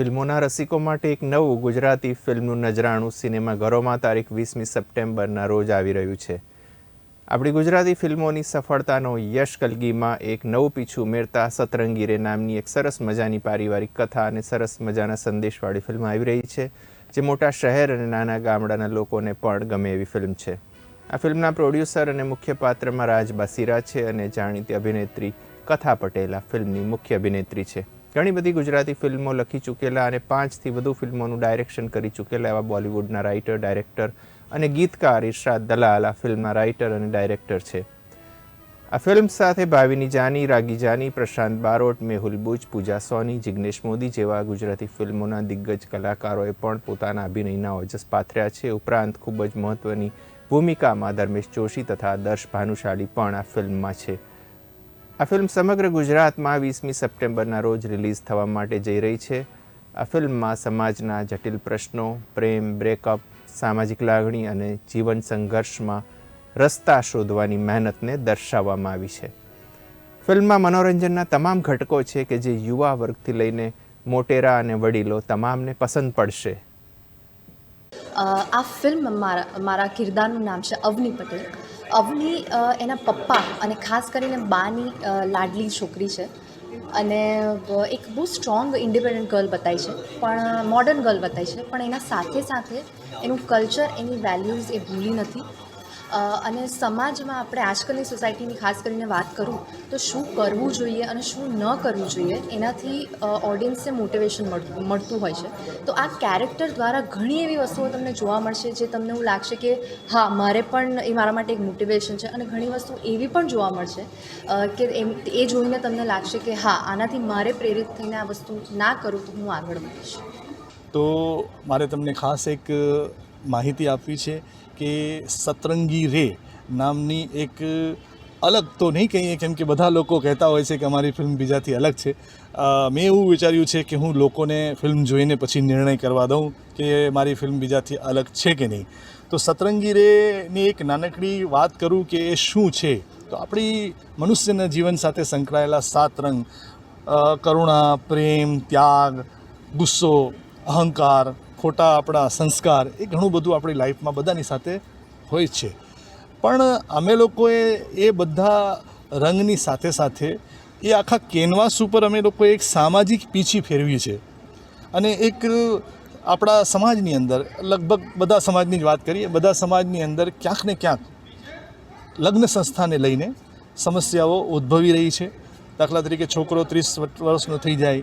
ફિલ્મોના રસિકો માટે એક નવું ગુજરાતી ફિલ્મનું નજરાણું સિનેમાઘરોમાં તારીખ વીસમી સપ્ટેમ્બરના રોજ આવી રહ્યું છે. આપણી ગુજરાતી ફિલ્મોની સફળતાનો યશ કલગીમાં એક નવું પીછું ઉમેરતા સતરંગીરે નામની એક સરસ મજાની પારિવારિક કથા અને સરસ મજાના સંદેશવાળી ફિલ્મ આવી રહી છે, જે મોટા શહેર અને નાના ગામડાના લોકોને પણ ગમે એવી ફિલ્મ છે. આ ફિલ્મના પ્રોડ્યુસર અને મુખ્ય પાત્રમાં રાજ બાસીરા છે અને જાણીતી અભિનેત્રી કથા પટેલ આ ફિલ્મની મુખ્ય અભિનેત્રી છે. ઘણી બધી ગુજરાતી ફિલ્મો લખી ચૂકેલા અને પાંચથી વધુ ફિલ્મોનું ડાયરેક્શન કરી ચૂકેલા એવા બોલિવૂડના રાઇટર, ડાયરેક્ટર અને ગીતકાર ઇરશાદ દલાલ આ ફિલ્મના રાઇટર અને ડાયરેક્ટર છે. આ ફિલ્મ સાથે ભાવિની જાની, રાગી જાની, પ્રશાંત બારોટ, મેહુલ બુચ પૂજા સોની, જિગ્નેશ મોદી જેવા ગુજરાતી ફિલ્મોના દિગ્ગજ કલાકારોએ પણ પોતાના અભિનયના ઓજસ પાથર્યા છે. ઉપરાંત ખૂબ જ મહત્વની ભૂમિકામાં ધર્મેશ જોશી તથા દર્શ ભાનુશાલી પણ આ ફિલ્મમાં છે. આ ફિલ્મ સમગ્ર ગુજરાતમાં વીસમી સપ્ટેમ્બરના રોજ રિલીઝ થવા માટે જઈ રહી છે. આ ફિલ્મમાં સમાજના જટિલ પ્રશ્નો, પ્રેમ બ્રેકઅપ સામાજિક લાગણી અને જીવન સંઘર્ષમાં રસ્તા શોધવાની મહેનતને દર્શાવવામાં આવી છે. ફિલ્મમાં મનોરંજનના તમામ ઘટકો છે કે જે યુવા વર્ગથી લઈને મોટેરા અને વડીલો તમામને પસંદ પડશે. આ ફિલ્મ મારા મારા કિરદારનું નામ છે અવની પટેલ. અવની એના પપ્પા અને ખાસ કરીને બાની લાડલી છોકરી છે. અને એક બહુ સ્ટ્રોંગ ઇન્ડિપેન્ડન્ટ ગર્લ બતાવી છે. પણ મોડર્ન ગર્લ બતાવી છે. પણ એના સાથે સાથે એનું કલ્ચર એની વેલ્યુઝ એ ભૂલી નથી. અને સમાજમાં આપણે આજકાલની સોસાયટીની ખાસ કરીને વાત કરું તો શું કરવું જોઈએ અને શું ન કરવું જોઈએ એનાથી ઓડિયન્સને મોટિવેશન મળતું હોય છે. તો આ કેરેક્ટર દ્વારા ઘણી એવી વસ્તુઓ તમને જોવા મળશે જે તમને એવું લાગશે કે, હા, મારે પણ એ મારા માટે એક મોટિવેશન છે અને ઘણી વસ્તુ એવી પણ જોવા મળશે કે એમ, એ જોઈને તમને લાગશે કે, હા, આનાથી મારે પ્રેરિત થઈને આ વસ્તુ ના કરું તો હું આગળ વધીશ. તો મારે તમને ખાસ એક માહિતી આપવી છે કે સતરંગી રે નામની એક અલગ તો નહીં કહીએ, કેમ કે બધા લોકો કહેતા હોય છે કે અમારી ફિલ્મ બીજાથી અલગ છે. મેં એવું વિચાર્યું છે કે હું લોકોને ફિલ્મ જોઈને પછી નિર્ણય કરવા દઉં કે મારી ફિલ્મ બીજાથી અલગ છે કે નહીં. તો સતરંગી રેની એક નાનકડી વાત કરું કે એ શું છે? તો આપણી મનુષ્યના જીવન સાથે સંકળાયેલા સાત રંગ કરુણા, પ્રેમ, ત્યાગ, ગુસ્સો, અહંકાર ખોટા આપણા સંસ્કાર એ ઘણું બધું આપણી લાઈફમાં બધાની સાથે હોય છે. પણ અમે લોકોએ એ બધા રંગની સાથે સાથે એ આખા કેનવાસ ઉપર અમે લોકોએ એક સામાજિક પીછી ફેરવી છે અને એક આપણા સમાજની અંદર, લગભગ બધા સમાજની જ વાત કરીએ, બધા સમાજની અંદર ક્યાંક ને ક્યાંક લગ્ન સંસ્થાને લઈને સમસ્યાઓ ઉદ્ભવી રહી છે. દાખલા તરીકે છોકરો ત્રીસ વર્ષનો થઈ જાય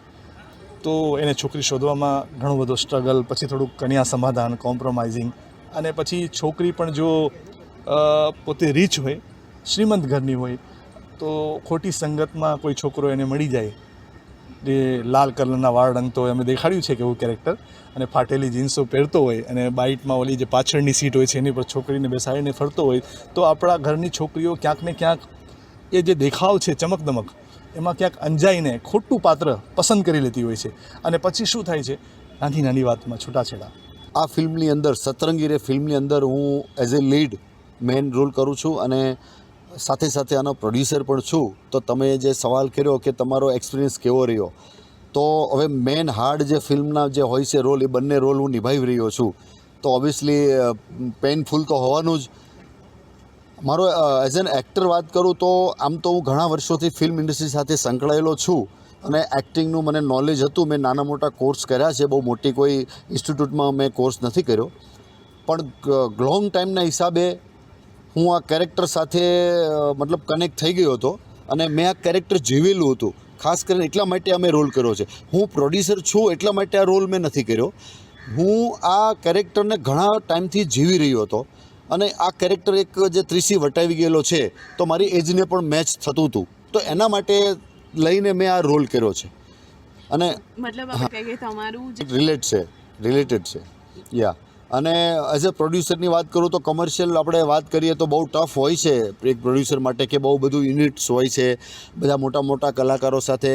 તો એને છોકરી શોધવામાં ઘણો બધો સ્ટ્રગલ પછી થોડુંક કન્યા સમાધાન કોમ્પ્રોમાઇઝિંગ અને પછી છોકરી પણ જો પોતે રીચ હોય, શ્રીમંત ઘરની હોય, તો ખોટી સંગતમાં કોઈ છોકરો એને મળી જાય. જે લાલ કલરના વાળ રંગતો હોય અમે દેખાડ્યું છે કે એવું કેરેક્ટર અને ફાટેલી જીન્સો પહેરતો હોય અને બાઇટમાં ઓલી જે પાછળની સીટ હોય છે એની પર છોકરીને બેસાડીને ફરતો હોય, તો આપણા ઘરની છોકરીઓ ક્યાંક ને ક્યાંક એ જે દેખાવ છે ચમકદમક એમાં ક્યાંક અંજાઈને ખોટું પાત્ર પસંદ કરી લેતી હોય છે. અને પછી શું થાય છે? નાની નાની વાતમાં છૂટાછેડા. આ ફિલ્મની અંદર, સતરંગી રે ફિલ્મની અંદર હું as a lead man role કરું છું અને સાથે સાથે આનો પ્રોડ્યુસર પણ છું. તો તમે જે સવાલ કર્યો કે તમારો એક્સપિરિયન્સ કેવો રહ્યો? તો હવે મેન હાર્ડ જે ફિલ્મના જે હોય છે રોલ એ બંને રોલ હું નિભાવી રહ્યો છું. તો ઓબ્વિયસલી પેઇનફુલ તો હોવાનું જ મારો એઝ એન એક્ટર વાત કરું તો આમ તો હું ઘણા વર્ષોથી ફિલ્મ ઇન્ડસ્ટ્રી સાથે સંકળાયેલો છું અને એક્ટિંગનું મને નોલેજ હતું. મેં નાના મોટા કોર્સ કર્યા છે. બહુ મોટી કોઈ ઇન્સ્ટિટ્યૂટમાં મેં કોર્સ નથી કર્યો. પણ લોંગ ટાઈમના હિસાબે હું આ કેરેક્ટર સાથે મતલબ કનેક્ટ થઈ ગયો હતો અને મેં આ કેરેક્ટર જીવેલું હતું. ખાસ કરીને એટલા માટે અમે રોલ કર્યો છે. હું પ્રોડ્યુસર છું એટલા માટે આ રોલ મેં નથી કર્યો. હું આ કેરેક્ટરને ઘણા ટાઈમથી જીવી રહ્યો હતો. અને આ કેરેક્ટર એક જે ત્રીસી વટાવી ગયેલો છે તો મારી એજને પણ મેચ થતું હતું. તો એના માટે લઈને મેં આ રોલ કર્યો છે. અને મતલબ રિલેટ છે. રિલેટેડ છે. યા અને એઝ અ પ્રોડ્યુસરની વાત કરું તો કમર્શિયલ આપણે વાત કરીએ તો બહુ ટફ હોય છે એક પ્રોડ્યુસર માટે કે બહુ બધું યુનિટ્સ હોય છે. બધા મોટા મોટા કલાકારો સાથે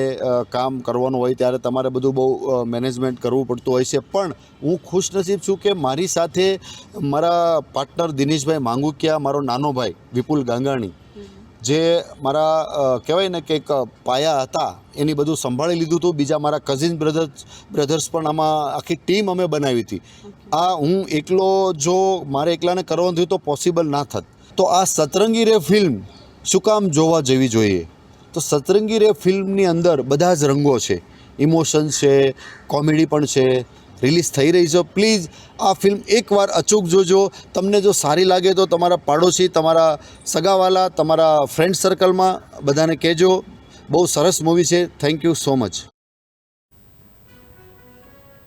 કામ કરવાનું હોય ત્યારે તમારે બધું બહુ મેનેજમેન્ટ કરવું પડતું હોય છે. પણ હું ખુશનસીબ છું કે મારી સાથે મારા પાર્ટનર દિનેશભાઈ માંગુકિયા, મારો નાનો ભાઈ વિપુલ ગાંગાણી જે મારા કહેવાય ને કે એક પાયા હતા એની બધું સંભાળી લીધું હતું. બીજા મારા કઝિન બ્રધર્સ બ્રધર્સ પણ આમાં આખી ટીમ અમે બનાવી હતી. આ હું એકલો જો મારે એકલાને કરવાનું થયું તો પોસિબલ ના થત. તો આ સતરંગી રે ફિલ્મ શું કામ જોવા જવી જોઈએ? તો સતરંગી રે ફિલ્મની અંદર બધા જ રંગો છે. ઇમોશન છે કોમેડી પણ છે. રિલીઝ થઈ રહી છે. પ્લીઝ આ ફિલ્મ એકવાર અચૂક જોજો. તમને જો સારી લાગે તો તમારા પાડોશી, તમારા સગાવાલા, તમારા ફ્રેન્ડ સર્કલમાં બધાને કહેજો. બહુ સરસ મૂવી છે. Thank you so much